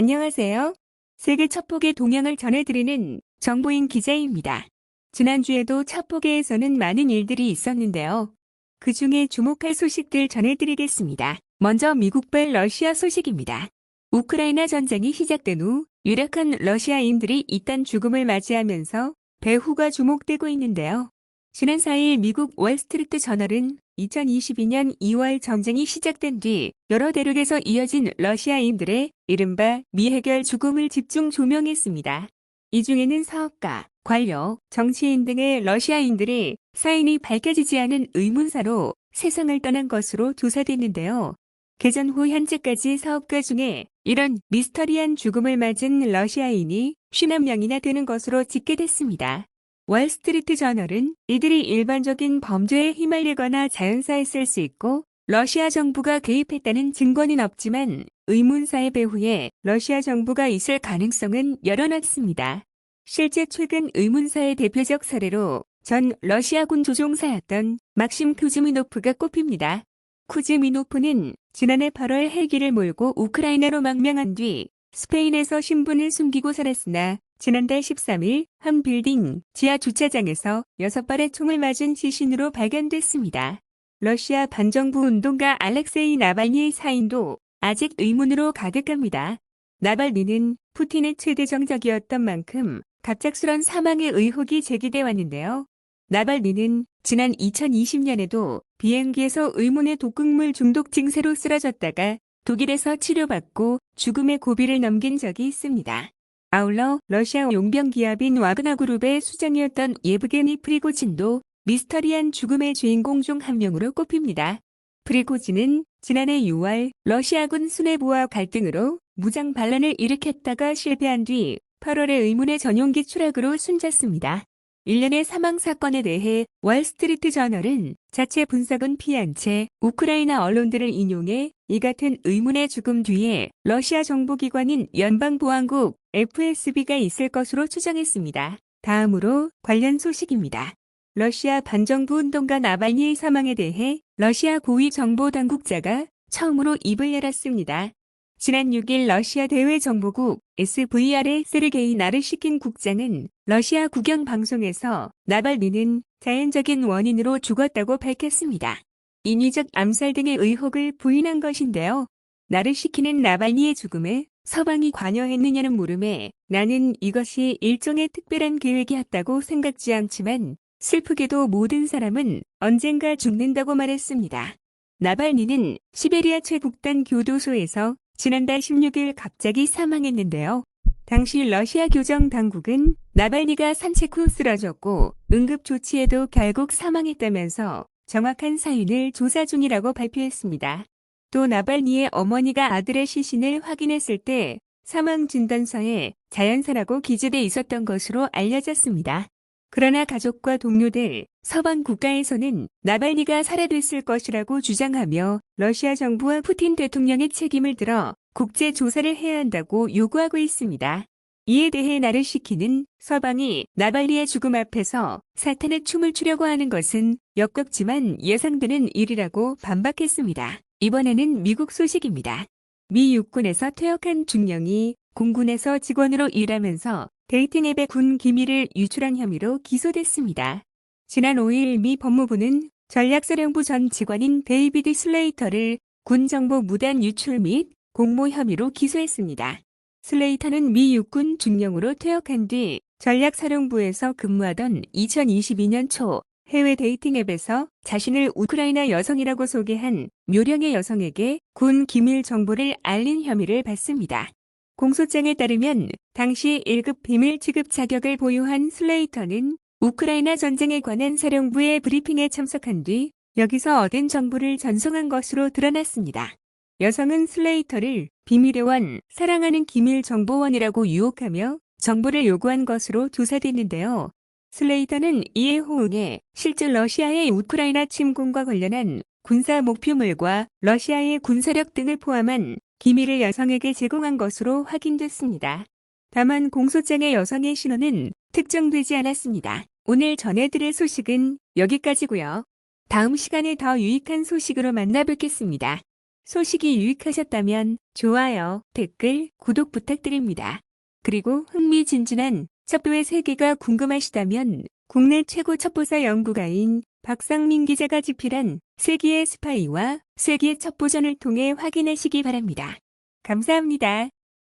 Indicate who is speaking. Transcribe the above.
Speaker 1: 안녕하세요. 세계 첫 폭의 동향을 전해드리는 정보인 기자입니다. 지난주에도 첫 폭에서는 많은 일들이 있었는데요. 그 중에 주목할 소식들 전해드리겠습니다. 먼저 미국발 러시아 소식입니다. 우크라이나 전쟁이 시작된 후 유력한 러시아인들이 이딴 죽음을 맞이하면서 배후가 주목되고 있는데요. 지난 4일 미국 월스트리트 저널은 2022년 2월 전쟁이 시작된 뒤 여러 대륙에서 이어진 러시아인들의 이른바 미해결 죽음을 집중 조명했습니다. 이 중에는 사업가, 관료, 정치인 등의 러시아인들이 사인이 밝혀지지 않은 의문사로 세상을 떠난 것으로 조사됐는데요. 개전 후 현재까지 사업가 중에 이런 미스터리한 죽음을 맞은 러시아인이 50명이나 되는 것으로 집계됐습니다. 월스트리트 저널은 이들이 일반적인 범죄에 휘말리거나 자연사했을 수 있고 러시아 정부가 개입했다는 증거는 없지만 의문사의 배후에 러시아 정부가 있을 가능성은 열어놨습니다. 실제 최근 의문사의 대표적 사례로 전 러시아군 조종사였던 막심 쿠즈미노프가 꼽힙니다. 쿠즈미노프는 지난해 8월 헬기를 몰고 우크라이나로 망명한 뒤 스페인에서 신분을 숨기고 살았으나 지난달 13일 한 빌딩 지하 주차장에서 6발의 총을 맞은 시신으로 발견됐습니다. 러시아 반정부 운동가 알렉세이 나발니의 사인도 아직 의문으로 가득합니다. 나발니는 푸틴의 최대 정적이었던 만큼 갑작스런 사망의 의혹이 제기돼 왔는데요. 나발니는 지난 2020년에도 비행기에서 의문의 독극물 중독 증세로 쓰러졌다가 독일에서 치료받고 죽음의 고비를 넘긴 적이 있습니다. 아울러 러시아 용병 기업인 와그나 그룹의 수장이었던 예브게니 프리고진도 미스터리한 죽음의 주인공 중 한 명으로 꼽힙니다. 프리고진은 지난해 6월 러시아군 수뇌부와 갈등으로 무장 반란을 일으켰다가 실패한 뒤 8월에 의문의 전용기 추락으로 숨졌습니다. 일련의 사망 사건에 대해 월스트리트 저널은 자체 분석은 피한 채 우크라이나 언론들을 인용해 이 같은 의문의 죽음 뒤에 러시아 정보기관인 연방보안국 FSB가 있을 것으로 추정했습니다. 다음으로 관련 소식입니다. 러시아 반정부 운동가 나발니의 사망에 대해 러시아 고위 정보 당국자가 처음으로 입을 열었습니다. 지난 6일 러시아 대외정보국 SVR의 세르게이 나르시킨 국장은 러시아 국영 방송에서 나발니는 자연적인 원인으로 죽었다고 밝혔습니다. 인위적 암살 등의 의혹을 부인한 것인데요. 나르시키는 나발니의 죽음에 서방이 관여했느냐는 물음에 나는 이것이 일종의 특별한 계획이었다고 생각지 않지만 슬프게도 모든 사람은 언젠가 죽는다고 말했습니다. 나발니는 시베리아 최북단 교도소에서 지난달 16일 갑자기 사망했는데요. 당시 러시아 교정 당국은 나발니가 산책 후 쓰러졌고 응급 조치에도 결국 사망했다면서 정확한 사인을 조사 중이라고 발표했습니다. 또 나발니의 어머니가 아들의 시신을 확인했을 때 사망 진단서에 자연사라고 기재돼 있었던 것으로 알려졌습니다. 그러나 가족과 동료들, 서방 국가에서는 나발니가 살해됐을 것이라고 주장하며 러시아 정부와 푸틴 대통령의 책임을 들어 국제 조사를 해야 한다고 요구하고 있습니다. 이에 대해 나르시키는 서방이 나발리의 죽음 앞에서 사탄의 춤을 추려고 하는 것은 역겹지만 예상되는 일이라고 반박했습니다. 이번에는 미국 소식입니다. 미 육군에서 퇴역한 중령이 공군에서 직원으로 일하면서 데이팅 앱의 군 기밀을 유출한 혐의로 기소됐습니다. 지난 5일 미 법무부는 전략사령부 전 직원인 데이비드 슬레이터를 군 정보 무단 유출 및 공모 혐의로 기소했습니다. 슬레이터는 미 육군 중령으로 퇴역한 뒤 전략사령부에서 근무하던 2022년 초 해외 데이팅 앱에서 자신을 우크라이나 여성이라고 소개한 묘령의 여성에게 군 기밀 정보를 알린 혐의를 받습니다. 공소장에 따르면 당시 1급 비밀 취급 자격을 보유한 슬레이터는 우크라이나 전쟁에 관한 사령부의 브리핑에 참석한 뒤 여기서 얻은 정보를 전송한 것으로 드러났습니다. 여성은 슬레이터를 비밀의원, 사랑하는 기밀 정보원이라고 유혹하며 정보를 요구한 것으로 조사됐는데요. 슬레이터는 이에 호응해 실제 러시아의 우크라이나 침공과 관련한 군사 목표물과 러시아의 군사력 등을 포함한 기밀을 여성에게 제공한 것으로 확인됐습니다. 다만 공소장의 여성의 신원은 특정되지 않았습니다. 오늘 전해드릴 소식은 여기까지고요. 다음 시간에 더 유익한 소식으로 만나 뵙겠습니다. 소식이 유익하셨다면 좋아요, 댓글, 구독 부탁드립니다. 그리고 흥미진진한 첩보의 세계가 궁금하시다면 국내 최고 첩보사 연구가인 박상민 기자가 집필한 세기의 스파이와 세기의 첩보전을 통해 확인하시기 바랍니다. 감사합니다.